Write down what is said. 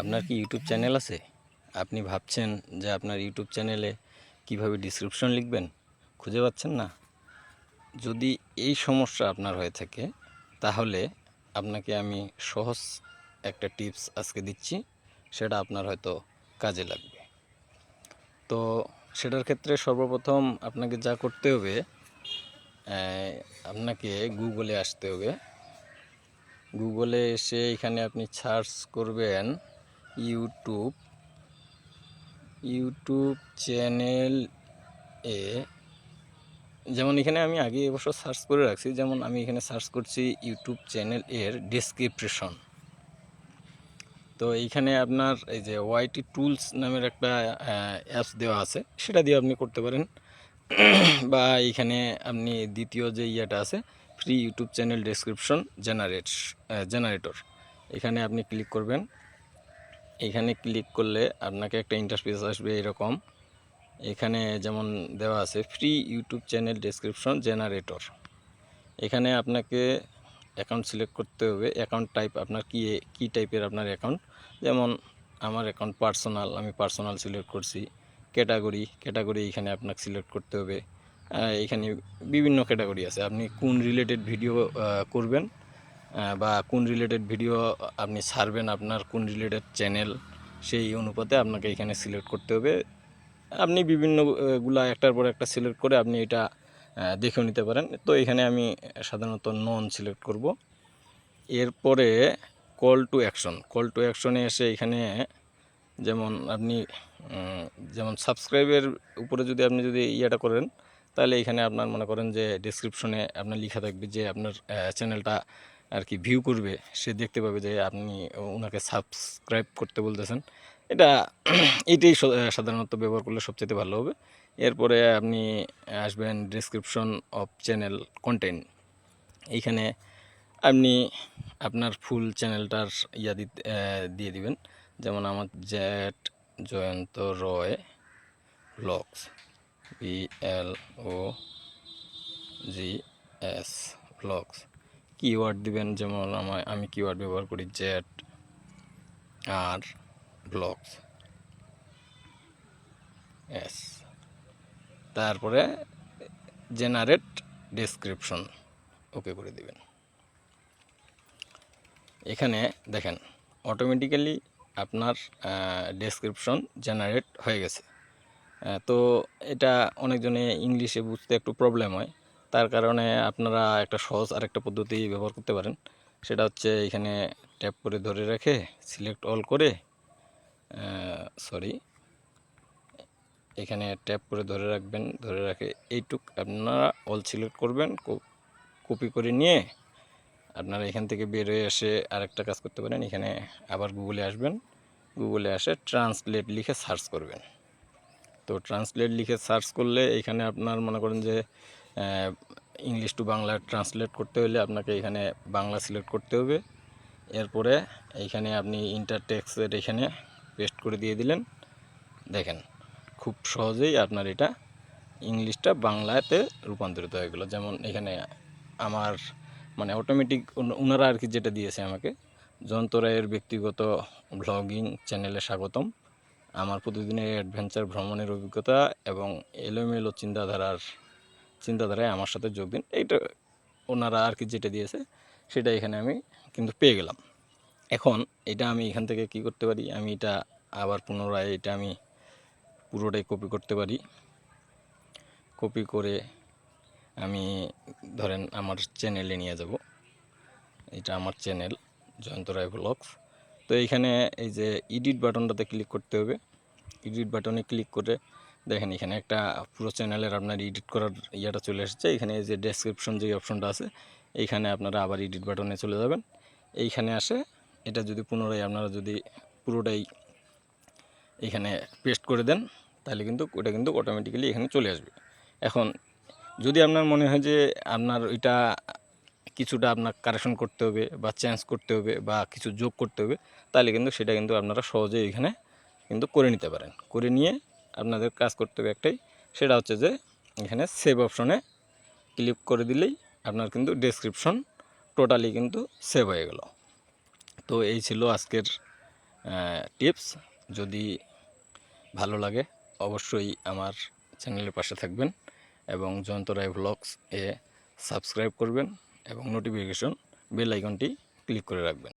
আপনার কি YouTube channel আছে? আপনি ভাবছেন যে আপনার ইউটিউব চ্যানেলে কীভাবে ডিসক্রিপশন লিখবেন? খুঁজে পাচ্ছেন না? যদি এই সমস্যা আপনার হয়ে থাকে, তাহলে আপনাকে আমি সহজ একটা টিপস আজকে দিচ্ছি। সেটা আপনার হয়তো কাজে লাগবে। তো সেটার ক্ষেত্রে সর্বপ্রথম আপনাকে যা করতে হবে আপনাকে গুগলে আসতে হবে। গুগলে এসে এখানে আপনি সার্চ করবেন। ইউটিউব ইউটিউব চ্যানেল এ, যেমন এখানে আমি আগে এবছর সার্চ করে রাখছি, যেমন আমি এখানে সার্চ করছি ইউটিউব চ্যানেল এর ডেসক্রিপশন তো এইখানে আপনার এই যে ওয়াইটি টুলস নামের একটা অ্যাপস দেওয়া আছে, সেটা দিয়ে আপনি করতে পারেন। বা এইখানে আপনি দ্বিতীয় যে ইয়েটা আছে free YouTube channel description generate generator এখানে আপনি ক্লিক করবেন। এখানে ক্লিক করলে আপনাকে একটা ইন্টারফেস আসবে এরকম। এখানে যেমন দেওয়া আছে free YouTube channel description generator এখানে আপনাকে অ্যাকাউন্ট সিলেক্ট করতে হবে। অ্যাকাউন্ট টাইপ আপনার কি, কী টাইপের আপনার অ্যাকাউন্ট যেমন আমার অ্যাকাউন্ট পার্সোনাল আমি পার্সোনাল সিলেক্ট করছি। ক্যাটাগরি ক্যাটাগরি এখানে আপনাকে সিলেক্ট করতে হবে। এখানে বিভিন্ন ক্যাটাগরি আছে। আপনি কোন রিলেটেড ভিডিও করবেন? বা কোন রিলেটেড ভিডিও আপনি ছাড়বেন আপনার কোন রিলেটেড চ্যানেল সেই অনুপাতে আপনাকে এখানে সিলেক্ট করতে হবে। আপনি বিভিন্নগুলা একটার পর একটা সিলেক্ট করে আপনি এটা দেখেও নিতে পারেন। তো এখানে আমি সাধারণত নন সিলেক্ট করব। এরপরে call to action call to অ্যাকশনে এসে এখানে যেমন আপনি যেমন সাবস্ক্রাইবের উপরে যদি আপনি যদি ইয়েটা করেন, তাহলে এখানে আপনার মনে করেন যে ডিসক্রিপশনে আপনার লেখা থাকবে যে আপনার চ্যানেলটা আর কি ভিউ করবে, সে দেখতে পাবে যে আপনি ওনাকে সাবস্ক্রাইব করতে বলতেছেন। এটা এটাই সাধারণত ব্যবহার করলে সবচেয়ে ভালো হবে। এরপরে আপনি আসবেন ডিসক্রিপশন অফ চ্যানেল কন্টেন্ট এইখানে আপনি আপনার ফুল চ্যানেলটার ইয়া দিতে দিয়ে দিবেন। যেমন আমার জ্যাট Jayanta Roy blogs, B L O G S blogs. Keyword দিবেন, যেমন আমার, আমি কিওয়ার্ড ব্যবহার করি জ্যাট আর ব্লগস এস তারপরে জেনারেট ডেসক্রিপশন ওকে করে দিবেন। এখানে দেখেন অটোমেটিক্যালি আপনার ডেসক্রিপশন জেনারেট হয়ে গেছে। তো এটা অনেকজনে ইংলিশে বুঝতে একটু প্রবলেম হয়। তার কারণে আপনারা একটা সহজ আরেকটা পদ্ধতি ব্যবহার করতে পারেন। সেটা হচ্ছে এখানে ট্যাপ করে ধরে রেখে সিলেক্ট অল করে সরি এখানে ট্যাপ করে ধরে রাখবেন, ধরে রাখে এইটুক আপনারা অল সিলেক্ট করবেন কপি করে নিয়ে আপনারা এখান থেকে বের হয়ে এসে আরেকটা কাজ করতে পারেন। এখানে আবার গুগলে আসবেন গুগলে আসে ট্রান্সলেট লিখে সার্চ করবেন। তো ট্রান্সলেট লিখে সার্চ করলে এখানে আপনার মনে করেন যে ইংলিশ টু বাংলা ট্রান্সলেট করতে হলে আপনাকে এখানে বাংলা সিলেক্ট করতে হবে। এরপরে এইখানে আপনি ইন্টারটেক্সের এখানে পেস্ট করে দিয়ে দিলেন। দেখেন, খুব সহজেই আপনার এটা ইংলিশটা বাংলাতে রূপান্তরিত হয়ে গেলো। যেমন এখানে আমার মানে অটোমেটিক ওনারা আর কি যেটা দিয়েছে আমাকে, জয়ন্ত রায়ের ব্যক্তিগত ব্লগিং চ্যানেলে স্বাগতম। আমার প্রতিদিনের অ্যাডভেঞ্চার ভ্রমণের অভিজ্ঞতা এবং এলোমেলো চিন্তাধারার চিন্তাধারায় আমার সাথে যোগ দিন। এইটা ওনারা আর কি যেটা দিয়েছে, সেটা এখানে আমি কিন্তু পেয়ে গেলাম। এখন এটা আমি এখান থেকে কি করতে পারি? আমি এটা আবার পুনরায় এটা আমি পুরোটাই কপি করতে পারি। কপি করে আমি ধরেন আমার চ্যানেলে নিয়ে যাব। এটা আমার চ্যানেল জয়ন্ত রায় ব্লগস তো এইখানে এই যে এডিট বাটনটাতে ক্লিক করতে হবে। এডিট বাটনে ক্লিক করে দেখেন, এখানে একটা পুরো চ্যানেলের আপনার এডিট করার ইয়েটা চলে এসেছে। এখানে যে ডেসক্রিপশন যে অপশনটা আছে, এইখানে আপনারা আবার এডিট বাটনে চলে যাবেন। এইখানে আসে, এটা যদি পুনরায় আপনারা যদি পুরোটাই এখানে পেস্ট করে দেন, তাহলে কিন্তু ওটা কিন্তু অটোমেটিক্যালি এখানে চলে আসবে। এখন, যদি আপনার মনে হয় যে আপনার ওইটা কিছুটা আপনার কারেকশন করতে হবে বা চেঞ্জ করতে হবে বা কিছু যোগ করতে হবে, তাহলে কিন্তু সেটা কিন্তু আপনারা সহজেই এখানে কিন্তু করে নিতে পারেন। করে নিয়ে আপনাদের কাজ করতে হবে একটাই, সেটা হচ্ছে যে এখানে সেভ অপশনে ক্লিক করে দিলেই আপনার কিন্তু ডেসক্রিপশন টোটালি কিন্তু সেভ হয়ে গেল। তো এই ছিল আজকের টিপস যদি ভালো লাগে অবশ্যই আমার চ্যানেলের পাশে থাকবেন এবং জয়ন্তরায় ব্লগস এ সাবস্ক্রাইব করবেন এবং নোটিফিকেশন বেল আইকনটি ক্লিক করে রাখবেন।